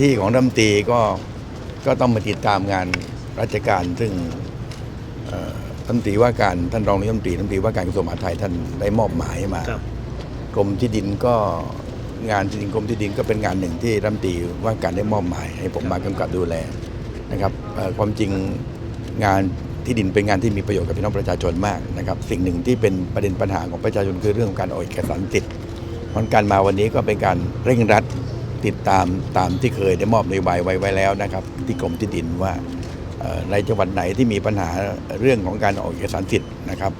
ที่ของรัฐมนตรีก็ก็ต้องมาติดตามงานราชการ ซึ่งเอ่อรัฐมนตรีว่าการท่านรองนายกรัฐมนตรีรัฐมนตรีว่าการกระทรวงมหาดไทยท่านได้มอบหมายมาครับกรมที่ดินก็งานที่ดินกรมที่ดินก็เป็นงานหนึ่งที่รัฐมนตรีว่าการได้มอบหมาย ให้ผมมากำกับดูแลนะครับเอ่อความจริงงานที่ดินเป็นงานที่มีประโยชน์กับพี่น้องประชาชนมากนะครับ สิ่งหนึ่งที่เป็นประเด็นปัญหาของประชาชนคือเรื่องของการออกเอกสารสิทธิ์เพราะการมาวันนี้ก็เป็นการเร่งรัด ติดตามตามที่เคยได้มอบนโยบายไว้ไว้แล้วนะครับ ที่กรมที่ดินว่าเอ่อในจังหวัดไหนที่มีปัญหาเรื่องของการออกเอกสารสิทธิ์นะครับ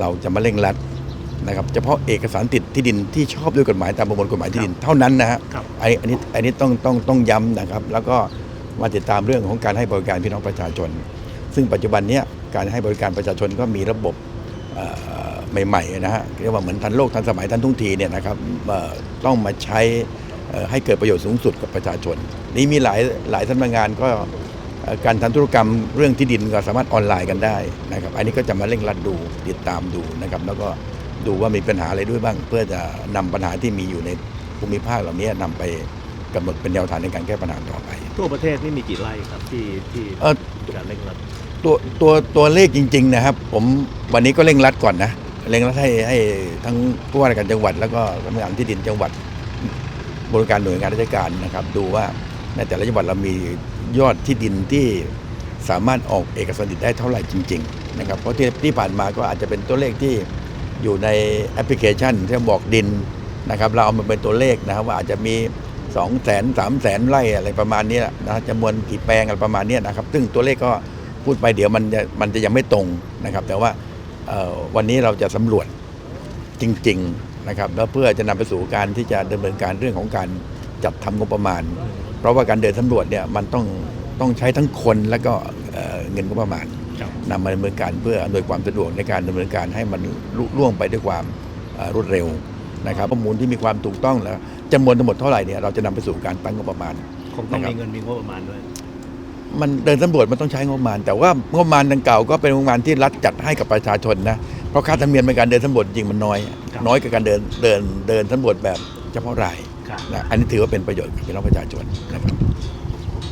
เราจะมาเร่งรัดนะครับเฉพาะเอกสารติดที่ดินที่ชอบด้วยกฎหมายตามประมวลกฎหมายที่ดินเท่านั้นนะฮะครับอันนี้อันนี้อันนี้ต้องต้องต้องย้ำนะครับ แล้วก็มาติดตามเรื่องของการให้บริการพี่น้องประชาชน ซึ่งปัจจุบันเนี้ยการให้บริการประชาชนก็มีระบบเอ่อใหม่ๆนะฮะเรียกว่าเหมือนทันโลกทันสมัยทันทุ่งทีเนี่ยนะครับเอ่อต้องมาใช้เอ่อ ให้เกิดประโยชน์สูงสุดกับประชาชน นี่มีหลายหลายสำนักงานก็เอ่อการทำธุรกรรมเรื่องที่ดินก็สามารถออนไลน์กันได้นะครับ อันนี้ก็จะมาเร่งรัดดูติดตามดูนะครับ แล้วก็ดูว่ามีปัญหาอะไรด้วยบ้าง เพื่อจะนำปัญหาที่มีอยู่ในภูมิภาคเหล่านี้นำไปกำหนดเป็นแนวทางในการแก้ปัญหาต่อไป ทั่วประเทศนี่มีกี่ไร่ครับที่ที่เอ่อการเร่งรัดตัวตัวตัวเลขจริง ๆ นะครับ ผมวันนี้ก็เร่งรัดก่อนนะเร่งรัดให้ให้ทั้งผู้ว่าราชการจังหวัด แล้วก็สำนักงานที่ดินจังหวัด บริการหน่วยงานราชการนะครับ ดูว่าในแต่ละจังหวัดเรามียอดที่ดินที่สามารถออกเอกสารสิทธิ์ได้เท่าไหร่จริง ๆ นะครับ เพราะที่ที่ผ่านมาก็อาจจะเป็นตัวเลขที่อยู่ในแอปพลิเคชันที่บอกดินนะครับ เราเอามาเป็นตัวเลขนะครับ ว่าอาจจะมี2องแสนสามแสนไร่อะไรประมาณนี้นะจำนวนกี่แปลงอะไรประมาณนี้นะครับ ซึ่งตัวเลขก็พูดไปเดี๋ยวมันจะมันจะยังไม่ตรงนะครับ แต่ว่าวันนี้เราจะสำรวจจริง ๆ นะครับแล้วเพื่อจะนำไปสู่การที่จะดำเนินการเรื่องของการจัดทำงบประมาณ เพราะว่าการเดินสำรวจเนี่ยมันต้องต้องใช้ทั้งคนแล้วก็เอ่อเงินงบประมาณครับนำมาดำเนินการเพื่ออำนวยความสะดวกในการดำเนินการให้มันลุล่วงไปด้วยความเอ่อรวดเร็วนะครับข้อมูลที่มีความถูกต้องแล้วจำนวนทั้งหมดเท่าไหร่เนี่ยเราจะนำไปสู่การตั้งงบประมาณคงต้องนะครับมีเงินมีงบประมาณด้วยมันเดินสำรวจมันต้องใช้งบประมาณ แต่ว่างบประมาณดังกล่าวก็เป็นงบประมาณที่รัฐจัดให้กับประชาชนนะเพราะค่าธรรมเนียมในการเดินสำรวจจริงมันน้อยครับ น้อยกว่าการเดินเดินเดินสำรวจแบบเฉพาะรายครับนะอันนี้ถือว่าเป็นประโยชน์กับพี่น้องประชาชนนะครับ